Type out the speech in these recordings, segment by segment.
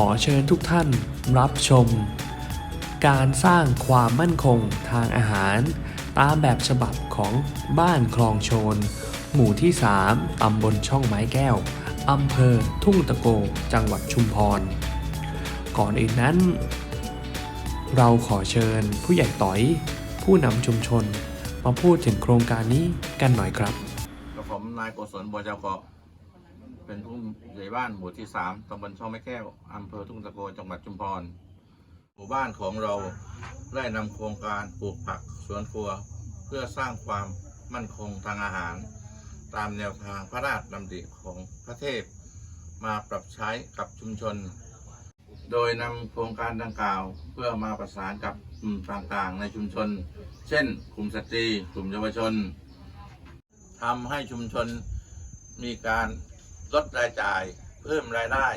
ขอเชิญทุกท่านรับชม การสร้างความมั่นคงทางอาหาร ตามแบบฉบับของบ้านคลองโชน หมู่ที่ 3 ตำบลช่องไม้แก้ว อำเภอทุ่งตะโก จังหวัดชุมพร ก่อนอื่นนั้น เราขอเชิญผู้ใหญ่ต่อย ผู้นำชุมชน มาพูดถึงโครงการนี้กันหน่อยครับ กับผมนายโกศลบัวเจ้าเกาะ เป็นผู้ใหญ่บ้านหมู่ที่สามตำบลช่องแม่แก้วอำเภอทุ่งตะโกจังหวัดชุมพร หมู่บ้านของเราได้นำโครงการปลูกผักสวนครัว เพื่อสร้างความมั่นคงทางอาหาร ตามแนวทางพระราชดำริของพระเทพ มาปรับใช้กับชุมชน โดยนำโครงการดังกล่าวเพื่อมาประสานกับกลุ่มต่างๆ ในชุมชน เช่น กลุ่มสตรี กลุ่มเยาวชนทำให้ชุมชนมีการ ลดรายจ่าย เพิ่มรายได้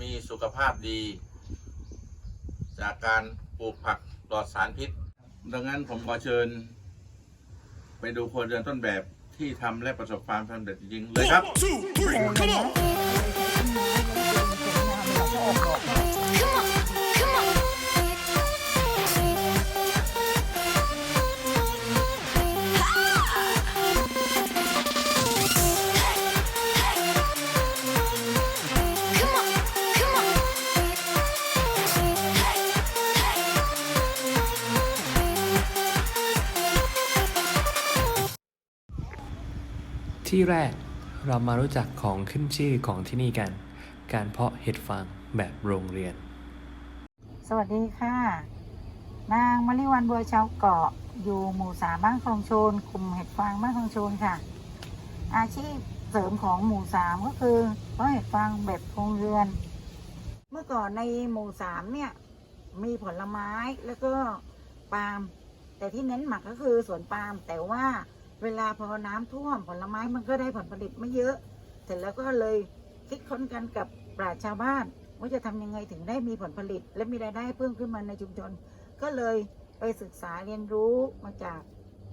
มีสุขภาพดี จากการปลูกผักปลอดสารพิษ ดังนั้นผมขอเชิญ ไปดูครงเรือนต้นแบบที่ทำและประสบความสำเร็จจริงๆเลยครับ two, three, come on! ที่แรกเรามารู้จักของขึ้นชื่อของที่นี่กัน การเพาะเห็ดฟางแบบโรงเรียน สวัสดีค่ะ นางมลิวันบัวชาวเกาะอยู่หมู่สามบ้านคลองโชนกลุ่มเห็ดฟางบ้านคลองโชนค่ะ อาชีพเสริมของหมู่สามก็คือเพาะเห็ดฟางแบบโรงเรือน เมื่อก่อนในหมู่สามเนี่ยมีผลไม้แล้วก็ปาล์มแต่ที่เน้นหมักก็คือสวนปาล์มแต่ว่า เวลาพอน้ำท่วมผลไม้มันก็ได้ผลผลิตไม่เยอะ เสร็จแล้วก็เลยคิดค้นกันกับปราชญ์ชาวบ้านว่าจะทำยังไงถึงได้มีผลผลิต และมีรายได้เพิ่มขึ้นมาในชุมชน ก็เลยไปศึกษาเรียนรู้มาจาก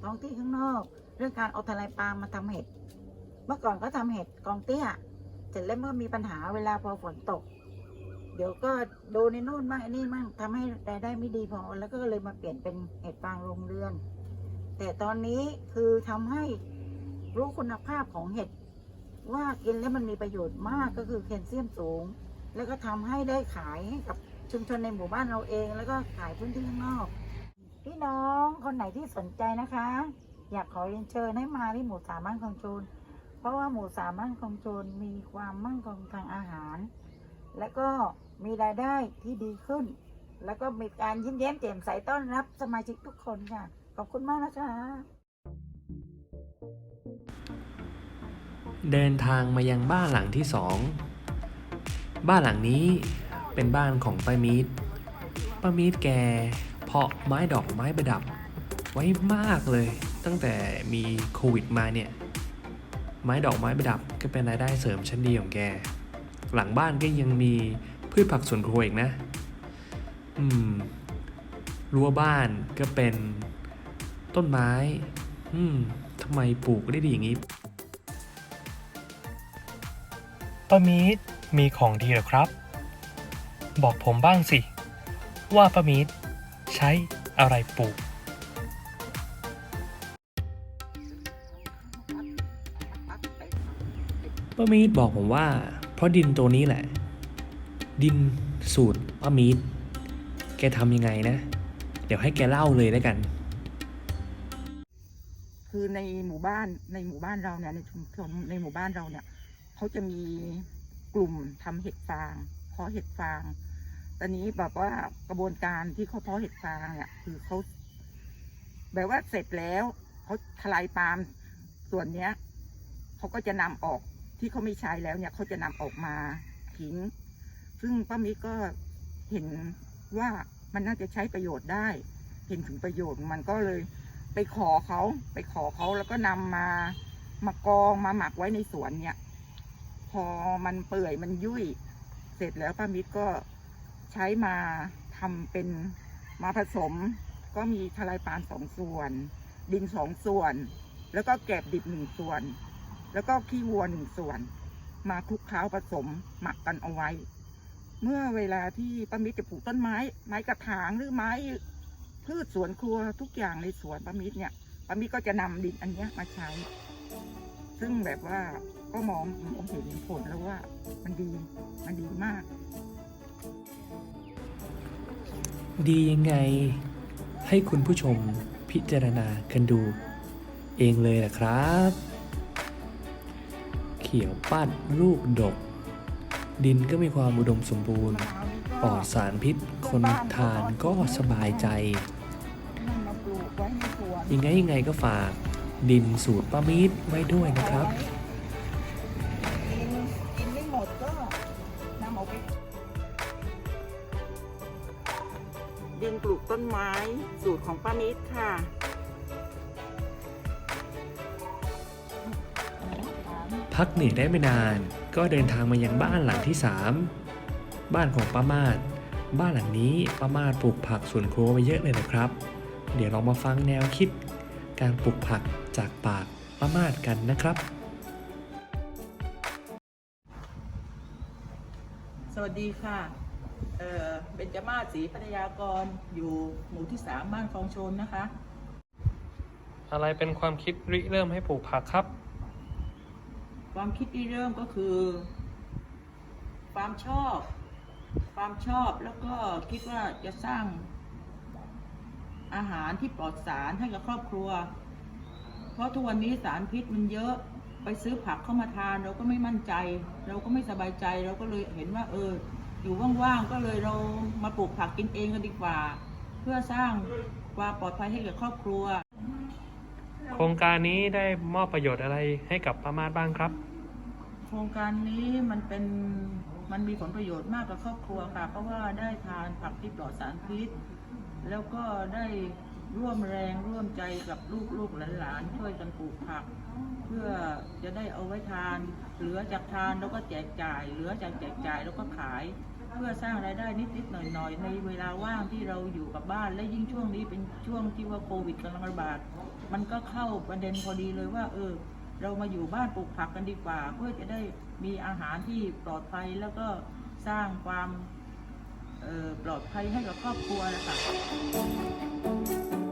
ท้องที่ข้างนอก เรื่องการเอาทลายปาล์มมาทำเห็ด เมื่อก่อนก็ทำเห็ดกองเตี้ยเสร็จแล้วเมื่อมีปัญหาเวลาพอฝนตก เดี๋ยวก็โดนในนู่นบ้างไอ้นี่บ้างทำให้รายได้ไม่ดีพอ แล้วก็เลยมาเปลี่ยนเป็นเห็ดฟางโรงเรือน แต่ตอนนี้คือทำให้รู้คุณภาพของเห็ด ว่ากินแล้วมันมีประโยชน์มากก็คือแคลเซียมสูง แล้วก็ทำให้ได้ขายให้กับชุมชนในหมู่บ้านเราเอง แล้วก็ขายพื้นที่ข้างนอก พี่น้องคนไหนที่สนใจนะคะ อยากขอเรียนเชิญให้มาที่หมู่สามบ้านคองโจนเพราะว่าหมู่สามบ้านคองโจนมีความมั่นคงทางอาหาร และก็มีรายได้ที่ดีขึ้น แล้วก็มีการยิ้มแย้มแจ่มใสต้อนรับสมาชิกทุกคนค่ะ ขอบคุณมากนะคะ เดินทางมายังบ้านหลังที่สอง บ้านหลังนี้เป็นบ้านของป้ามีดป้ามีดแกเพาะไม้ดอกไม้ประดับ ไว้มากเลย ตั้งแต่มีโควิดมาเนี่ย ไม้ดอกไม้ประดับก็เป็นรายได้เสริมชั้นดีของแก หลังบ้านก็ยังมีพืชผักสวนครัวอีกนะ อืม รั้วบ้านก็เป็น ต้นไม้ อืมทำไมปลูกได้ดีอย่างนี้ป้ามีดมีของดีเหรอครับ บอกผมบ้างสิ ว่าป้ามีดใช้อะไรปลูก ป้ามีดบอกผมว่า เพราะดินตัวนี้แหละ ดินสูตรป้ามีดแกทำยังไงนะ เดี๋ยวให้แกเล่าเลยแล้วกัน คือในหมู่บ้านในหมู่บ้านเราเนี่ยในชุมชนในหมู่บ้านเราเนี่ยเขาจะมีกลุ่มทำเห็ดฟางเพาะเห็ดฟาง ตอนนี้แบบว่ากระบวนการที่เขาเพาะเห็ดฟางเนี่ยคือเขาแบบว่าเสร็จแล้วเขาทลายปาล์มส่วนเนี้ยเขาก็จะนำออกที่เขาไม่ใช้แล้วเนี่ยเขาจะนำออกมาทิ้ง ซึ่งป้ามิก็เห็นว่ามันน่าจะใช้ประโยชน์ได้ เห็นถึงประโยชน์มันก็เลย ไปขอเขาไปขอเขาแล้วก็นำมามากองมาหมักไว้ในสวนเนี่ย พอมันเปื่อยมันยุ่ย เสร็จแล้วป้ามิตรก็ใช้มาทำเป็นมาผสม ก็มีทลายปาล์มสองส่วน ดินสองส่วน แล้วก็แกบดิบหนึ่งส่วน แล้วก็ขี้วัวหนึ่งส่วน มาคลุกเคล้าผสมหมักกันเอาไว้ เมื่อเวลาที่ป้ามิตรจะปลูกต้นไม้ ไม้กระถางหรือไม้ พืชสวนครัวทุกอย่างในสวนป้ามิตรเนี่ยป้ามิตรก็จะนำดินอันเนี้ยมาใช้ ซึ่งแบบว่าก็มองมองเห็นผลแล้วว่ามันดีมันดีมาก ดียังไง ให้คุณผู้ชมพิจารณากันดู เองเลยล่ะครับ เขียวปัดลูกดก ดินก็มีความอุดมสมบูรณ์ ปลอดสารพิษ คนทานก็สบายใจนำมาปลูกไว้ในสวนยังไงยังไงก็ฝากดินสูตรป้ามีดไว้ด้วยนะครับกินกินไม่หมดก็นำเอาไปดินปลูกต้นไม้สูตรของป้ามิตรค่ะพักเหนื่อยได้ไม่นาน ก็เดินทางมายังบ้านหลังที่3 บ้านของป้ามาด บ้านหลังนี้ป้ามาดปลูกผักสวนครัวไว้เยอะเลยนะครับ เดี๋ยวเรามาฟังแนวคิด การปลูกผักจากปากป้ามาดกันนะครับ สวัสดีค่ะ เอ่อเบญจมาศศรีพัทยากรอยู่หมู่ที่สามบ้านคลองชนนะคะ อะไรเป็นความคิดริเริ่มให้ปลูกผักครับ ความคิดที่เริ่มก็คือ ความชอบ ความชอบแล้วก็คิดว่าจะสร้างอาหารที่ปลอดสารให้กับครอบครัว เพราะทุกวันนี้สารพิษมันเยอะไปซื้อผักเข้ามาทานเราก็ไม่มั่นใจ เราก็ไม่สบายใจเราก็เลยเห็นว่า เออ อยู่ว่างๆก็เลยเรามาปลูกผักกินเองกันดีกว่า เพื่อสร้างความปลอดภัยให้กับครอบครัว โครงการนี้ได้มอบประโยชน์อะไรให้กับป้ามาดบ้างครับ โครงการนี้มันเป็น มันมีผลประโยชน์มากกับครอบครัวค่ะ เพราะว่าได้ทานผักที่ปลอดสารพิษ แล้วก็ได้ร่วมแรงร่วมใจกับลูกลูกหลานๆช่วยกันปลูกผัก เพื่อจะได้เอาไว้ทาน เหลือจากทานแล้วก็แจกจ่าย เหลือจากแจกจ่ายแล้วก็ขาย เพื่อสร้างรายได้นิดๆหน่อยๆ ในเวลาว่างที่เราอยู่กับบ้าน และยิ่งช่วงนี้เป็นช่วงที่ว่าโควิดกำลังระบาด มันก็เข้าประเด็นพอดีเลยว่าเออ เรามาอยู่บ้านปลูกผักกันดีกว่า เพื่อจะได้มีอาหารที่ปลอดภัยแล้วก็สร้างความปลอดภัยให้กับครอบครัวนะคะ